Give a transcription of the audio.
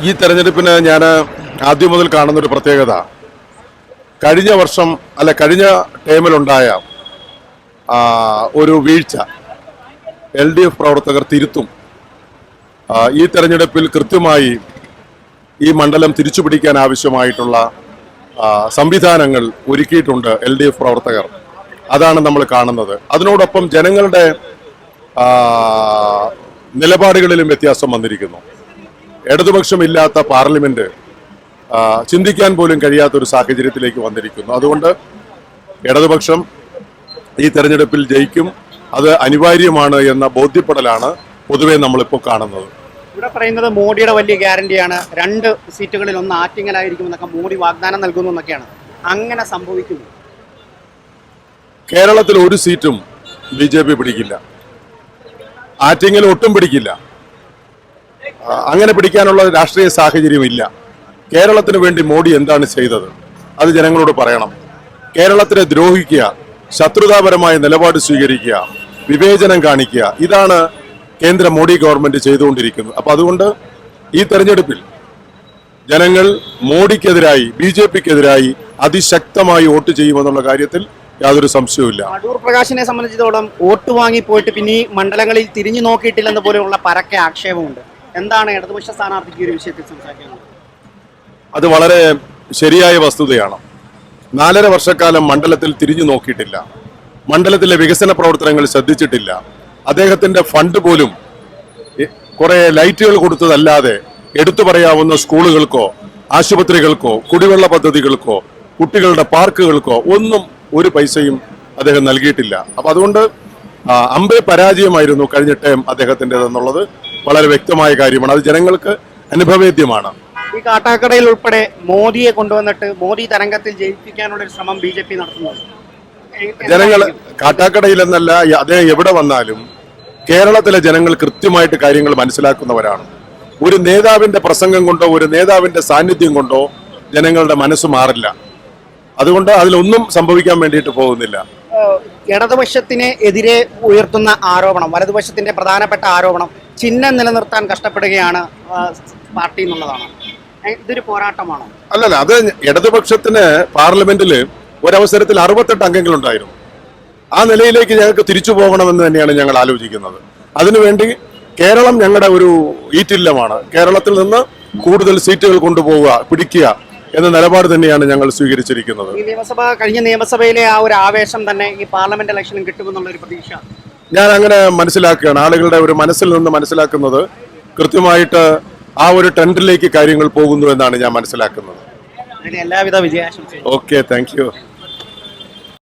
ഈ തെരഞ്ഞെടുപ്പിന് ഞാൻ ആദ്യം മുതൽ കാണുന്നൊരു പ്രത്യേകത. കഴിഞ്ഞ വർഷം അല്ല കഴിഞ്ഞ ടേമിലുണ്ടായ ഒരു വീഴ്ച. എൽ ഡി എഫ് പ്രവർത്തകർ തിരുത്തും. ഈ തെരഞ്ഞെടുപ്പിൽ കൃത്യമായി ഈ മണ്ഡലം തിരിച്ചുപിടിക്കാൻ ആവശ്യമായിട്ടുള്ള സംവിധാനങ്ങൾ ഒരുക്കിയിട്ടുണ്ട് എൽ ഡി എഫ് പ്രവർത്തകർ. അതാണ് നമ്മൾ കാണുന്നത്. അതിനോടൊപ്പം ജനങ്ങളുടെ നിലപാടുകളിലും വ്യത്യാസം വന്നിരിക്കുന്നു. ഇടതുപക്ഷമില്ലാത്ത പാർലമെന്റ് ചിന്തിക്കാൻ പോലും കഴിയാത്ത ഒരു സാഹചര്യത്തിലേക്ക് വന്നിരിക്കുന്നു. അതുകൊണ്ട് ഇടതുപക്ഷം ഈ തെരഞ്ഞെടുപ്പിൽ ജയിക്കും. അത് അനിവാര്യമാണ് എന്ന ബോധ്യപ്പെടലാണ് പൊതുവെ നമ്മളിപ്പോൾ കാണുന്നത്. ഇവിടെ പറയുന്നത് മോഡിയുടെ വലിയ ഗ്യാരണ്ടിയാണ്. രണ്ട് സീറ്റുകളിൽ ഒന്ന് ആറ്റിങ്ങലായിരിക്കും എന്നൊക്കെ മോഡി വാഗ്ദാനം നൽകുന്നു എന്നൊക്കെയാണ്. അങ്ങനെ സംഭവിക്കുന്നു. കേരളത്തിൽ ഒരു സീറ്റും ബി ജെ പി പിടിക്കില്ല. ആറ്റിങ്ങൽ ഒട്ടും പിടിക്കില്ല. അങ്ങനെ പിടിക്കാനുള്ള രാഷ്ട്രീയ സാഹചര്യം ഇല്ല. കേരളത്തിന് വേണ്ടി മോഡി എന്താണ് ചെയ്തത്? അത് ജനങ്ങളോട് പറയണം. കേരളത്തിനെ ദ്രോഹിക്കുക ശത്രുതാപരമായ നിലപാട് സ്വീകരിക്കുക വിവേചനം കാണിക്കുക ഇതാണ് കേന്ദ്ര മോഡി ഗവൺമെന്റ് ചെയ്തുകൊണ്ടിരിക്കുന്നത്. അപ്പൊ അതുകൊണ്ട് ഈ തെരഞ്ഞെടുപ്പിൽ ജനങ്ങൾ മോഡിക്കെതിരായി ബി ജെ പിക്കെതിരായി അതിശക്തമായി വോട്ട് ചെയ്യുമെന്നുള്ള കാര്യത്തിൽ യാതൊരു സംശയവുമില്ല. അടൂർ പ്രകാശിനെ സംബന്ധിച്ചിടത്തോളം വോട്ട് വാങ്ങി പോയിട്ട് പിന്നെ മണ്ഡലങ്ങളിൽ തിരിഞ്ഞു നോക്കിയിട്ടില്ലെന്ന് പോലെയുള്ള പരക്കെ ആക്ഷേപമുണ്ട്. എന്താണ് ഇടതുപക്ഷ സ്ഥാനാർത്ഥിക്ക് ഒരു വിഷയത്തിൽ സംസാരിക്കുന്നത് അത് വളരെ ശരിയായ വസ്തുതയാണ്. നാലര വർഷക്കാലം മണ്ഡലത്തിൽ തിരിഞ്ഞു നോക്കിയിട്ടില്ല. മണ്ഡലത്തിലെ വികസന പ്രവർത്തനങ്ങൾ ശ്രദ്ധിച്ചിട്ടില്ല. അദ്ദേഹത്തിന്റെ ഫണ്ട് പോലും കുറെ ലൈറ്റുകൾ കൊടുത്തതല്ലാതെ എടുത്തു പറയാവുന്ന സ്കൂളുകൾക്കോ ആശുപത്രികൾക്കോ കുടിവെള്ള പദ്ധതികൾക്കോ കുട്ടികളുടെ പാർക്കുകൾക്കോ ഒന്നും ഒരു പൈസയും അദ്ദേഹം നൽകിയിട്ടില്ല. അപ്പൊ അതുകൊണ്ട് അമ്പേ പരാജയമായിരുന്നു കഴിഞ്ഞ ടേം അദ്ദേഹത്തിന്റെതെന്നുള്ളത്. വളരെ വ്യക്തമായ കാര്യമാണ്. അത് ജനങ്ങൾക്ക് അനുഭവേദ്യമാണ്. ഈ കാട്ടാക്കടയിൽ ഉൾപ്പെടെ മോദിയെ കൊണ്ടുവന്നിട്ട് മോദി തരംഗത്തിൽ ജയിപ്പിക്കാനുള്ള ഒരു ശ്രമം ബി ജെ പി നടത്തുന്നത് എ- ജനങ്ങൾ കാട്ടാക്കടയിൽ കാട്ടാക്കടയിലെന്നല്ല അദ്ദേഹം എവിടെ വന്നാലും കേരളത്തിലെ ജനങ്ങൾ കൃത്യമായിട്ട് കാര്യങ്ങൾ മനസ്സിലാക്കുന്നവരാണ്. ഒരു നേതാവിന്റെ പ്രസംഗം കൊണ്ടോ ഒരു നേതാവിന്റെ സാന്നിധ്യം കൊണ്ടോ ജനങ്ങളുടെ മനസ്സ് മാറില്ല. അതുകൊണ്ട് അതിലൊന്നും സംഭവിക്കാൻ വേണ്ടിയിട്ട് പോകുന്നില്ല. ഇടതുപക്ഷത്തിന് എതിരെ ഉയർത്തുന്ന ആരോപണം വലതുപക്ഷത്തിന്റെ പ്രധാനപ്പെട്ട ആരോപണം ചിഹ്നം നിലനിർത്താൻ കഷ്ടപ്പെടുകയാണ് പാർട്ടി എന്നുള്ളതാണ്. ഇതൊരു പോരാട്ടമാണോ? അല്ലല്ല അത് ഇടതുപക്ഷത്തിന് പാർലമെന്റിൽ ഒരവസരത്തിൽ അറുപത്തെട്ട് അംഗങ്ങളുണ്ടായിരുന്നു. ആ നിലയിലേക്ക് ഞങ്ങൾക്ക് തിരിച്ചു പോകണമെന്ന് തന്നെയാണ് ഞങ്ങൾ ആലോചിക്കുന്നത്. അതിനുവേണ്ടി കേരളം ഞങ്ങളുടെ ഒരു ഈറ്റില്ലമാണ്. കേരളത്തിൽ നിന്ന് കൂടുതൽ സീറ്റുകൾ കൊണ്ടുപോവുക പിടിക്കുക എന്ന നിലപാട് തന്നെയാണ് ഞങ്ങൾ സ്വീകരിച്ചിരിക്കുന്നത്. ഈ നിയമസഭ കഴിഞ്ഞ നിയമസഭയിലെ ആ ഒരു ആവേശം തന്നെ ഈ പാർലമെന്റ് ഇലക്ഷനും കിട്ടുമെന്നുള്ള ഒരു പ്രതീക്ഷ. ഞാൻ അങ്ങനെ മനസ്സിലാക്കുകയാണ്. ആളുകളുടെ ഒരു മനസ്സിൽ നിന്ന് മനസ്സിലാക്കുന്നത് കൃത്യമായിട്ട് ആ ഒരു ട്രെൻഡിലേക്ക് കാര്യങ്ങൾ പോകുന്നു എന്നാണ് ഞാൻ മനസ്സിലാക്കുന്നത്. എല്ലാവിധ വിജയാശംസയും ഓക്കെ താങ്ക്